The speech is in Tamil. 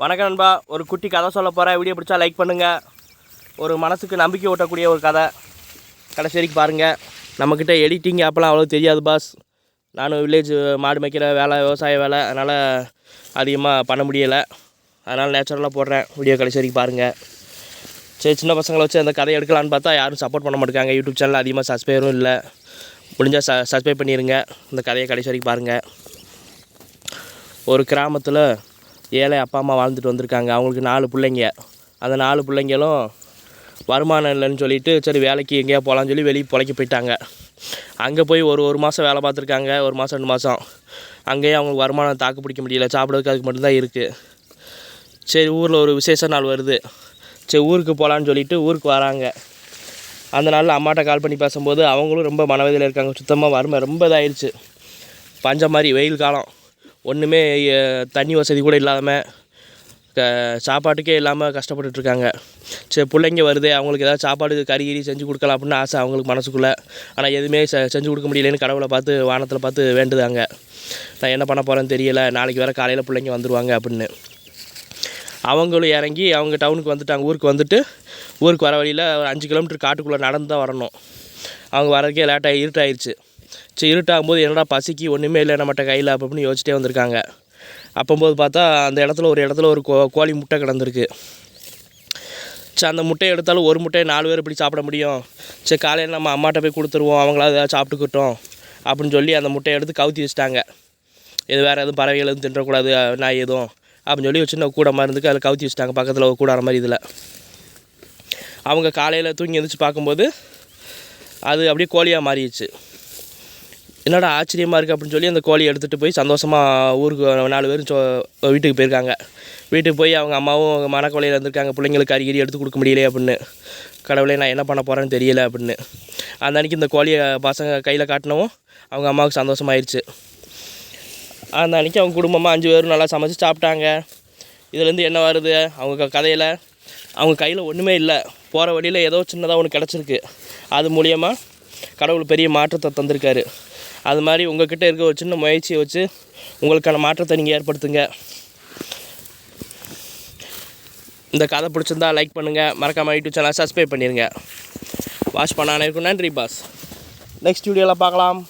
வணக்கம் நண்பா. ஒரு குட்டி கதை சொல்ல போகிறேன் வீடியோ பிடிச்சா லைக் பண்ணுங்கள் ஒரு மனசுக்கு நம்பிக்கை ஊட்டக்கூடிய ஒரு கதை. கடைசி வரைக்கும் பாருங்கள் நம்மக்கிட்ட எடிட்டிங் ஆப்பெல்லாம் அவ்வளோ தெரியாது பாஸ் நானும் வில்லேஜ் மாடு மேய்க்கிற வேலை விவசாய வேலை. அதனால் அதிகமாக பண்ண முடியலை. அதனால் நேச்சுரலாக போடுறேன். வீடியோ கடைசி வரைக்கும் பாருங்கள் சரி சின்ன பசங்களை வச்சு அந்த கதையை எடுக்கலான்னு பார்த்தா யாரும் சப்போர்ட் பண்ண மாட்டேங்காங்க. யூடியூப் சேனல் அதிகமாக சப்ஸ்கிரைபரும் இல்லை. முடிஞ்சால் ச சப்ஸ்கிரைப் பண்ணிடுங்க இந்த கதையை கடைசி வரைக்கும் பாருங்கள் ஒரு கிராமத்தில் ஏழை அப்பா அம்மா வாழ்ந்துட்டு வந்திருக்காங்க. அவங்களுக்கு நாலு பிள்ளைங்க. அந்த நாலு பிள்ளைங்களும் வருமானம் இல்லைன்னு சொல்லிட்டு சரி வேலைக்கு எங்கேயா போகலான்னு சொல்லி வெளியே பிழைக்க போயிட்டாங்க. அங்கே போய் ஒரு ஒரு மாதம் வேலை பார்த்துருக்காங்க. ஒரு மாதம் ரெண்டு மாதம் அங்கேயே அவங்களுக்கு வருமானம் தாக்கு பிடிக்க முடியல. சாப்பிட்றதுக்கு அதுக்கு மட்டும்தான் இருக்குது சரி ஊரில் ஒரு விசேஷ நாள் வருது. சரி ஊருக்கு போகலான்னு சொல்லிட்டு ஊருக்கு வராங்க. அந்த நாளில் அம்மாட்ட கால் பண்ணி பேசும்போது அவங்களும் ரொம்ப மனவேதியில் இருக்காங்க. சுத்தமாக வறுமை ரொம்ப இதாகிடுச்சு பஞ்சம் மாதிரி வெயில் காலம். ஒன்றுமே தண்ணி வசதி கூட இல்லாமல் க சாப்பாட்டுக்கே இல்லாமல் கஷ்டப்பட்டுட்ருக்காங்க. சரி பிள்ளைங்க வருது அவங்களுக்கு ஏதாவது சாப்பாடு கறி கறி செஞ்சு கொடுக்கலாம் அப்படின்னு ஆசை அவங்களுக்கு மனசுக்குள்ளே. ஆனால் எதுவுமே செ செஞ்சு கொடுக்க முடியலன்னு கடவுளை பார்த்து வானத்தில் பார்த்து வேண்டுதாங்க நான் என்ன பண்ண போகிறேன்னு தெரியல நாளைக்கு வேறு காலையில் பிள்ளைங்க வந்துடுவாங்க அப்படின்னு. அவங்களும் இறங்கி அவங்க டவுனுக்கு வந்துட்டாங்க ஊருக்கு வந்துட்டு ஊருக்கு வர வழியில் ஒரு அஞ்சு கிலோமீட்டர் காட்டுக்குள்ளே நடந்து தான் வரணும். அவங்க வரதுக்கே லேட்டாகி இருட்டாயிருச்சு. சரி இருட்டாகும் போது என்னடா பசிக்கு ஒன்றுமே இல்லை நம்மகிட்ட கையில் அப்படின்னு யோசிச்சிட்டே வந்திருக்காங்க. அப்போம்போது பார்த்தா அந்த இடத்துல ஒரு இடத்துல ஒரு கோ கோழி முட்டை கிடந்திருக்கு. சரி அந்த முட்டையை எடுத்தாலும் ஒரு முட்டையை நாலு பேர் இப்படி சாப்பிட முடியும்? சரி காலையில் நம்ம அம்மாட்ட போய் கொடுத்துருவோம் அவங்களாவது ஏதாவது சாப்பிட்டுக்கிட்டோம் அப்படின்னு சொல்லி அந்த முட்டையை எடுத்து கவுத்தி வச்சிட்டாங்க. இது வேறு எதுவும் பறவைகள் எதுவும் தின்றக்கூடாது நாய் எதுவும் அப்படின்னு சொல்லி ஒரு சின்ன கூட மாதிரி இருந்துக்கு அதில் கவுத்தி வச்சிட்டாங்க பக்கத்தில் ஒரு கூடாற மாதிரி இதில். அவங்க காலையில் தூங்கி எழுந்திரிச்சு பார்க்கும்போது அது அப்படியே கோழியாக மாறிடுச்சு. என்னடா ஆச்சரியமாக இருக்குது அப்படின்னு சொல்லி அந்த கோழியை எடுத்துகிட்டு போய் சந்தோஷமாக ஊருக்கு நாலு பேரும் சொ வீட்டுக்கு போயிருக்காங்க. வீட்டுக்கு போய் அவங்க அம்மாவும் மனக்கொலையில் இருந்திருக்காங்க. பிள்ளைங்களுக்கு கறிகறி எடுத்து கொடுக்க முடியலையே அப்படின்னு. கடவுளே நான் என்ன பண்ண போகிறேன்னு தெரியல அப்படின்னு. அந்த அன்றைக்கி இந்த கோழியை பசங்க கையில் காட்டினவும் அவங்க அம்மாவுக்கு சந்தோஷமாயிருச்சு. அந்த அன்றைக்கி அவங்க குடும்பமாக அஞ்சு பேரும் நல்லா சமைச்சு சாப்பிட்டாங்க. இதுலேருந்து என்ன வருது? அவங்க க- கதையில் அவங்க கையில் ஒன்றுமே இல்லை. போகிற வழியில் ஏதோ சின்னதாக ஒன்று கிடச்சிருக்கு. அது மூலியமாக கடவுள் பெரிய மாற்றத்தை தந்திருக்காரு. அது மாதிரி உங்ககிட்ட இருக்க ஒரு சின்ன முயற்சியை வச்சு உங்களுக்கான மாற்றத்தை நீங்கள் ஏற்படுத்துங்க. இந்த கதை பிடிச்சிருந்தா லைக் பண்ணுங்கள் மறக்காமல் யூடியூப் சேனல் சப்ஸ்கிரைப் பண்ணிடுங்க வாட்ச் பண்ண அனைவருக்கும் நன்றி பாஸ் நெக்ஸ்ட் வீடியோவில் பார்க்கலாம்.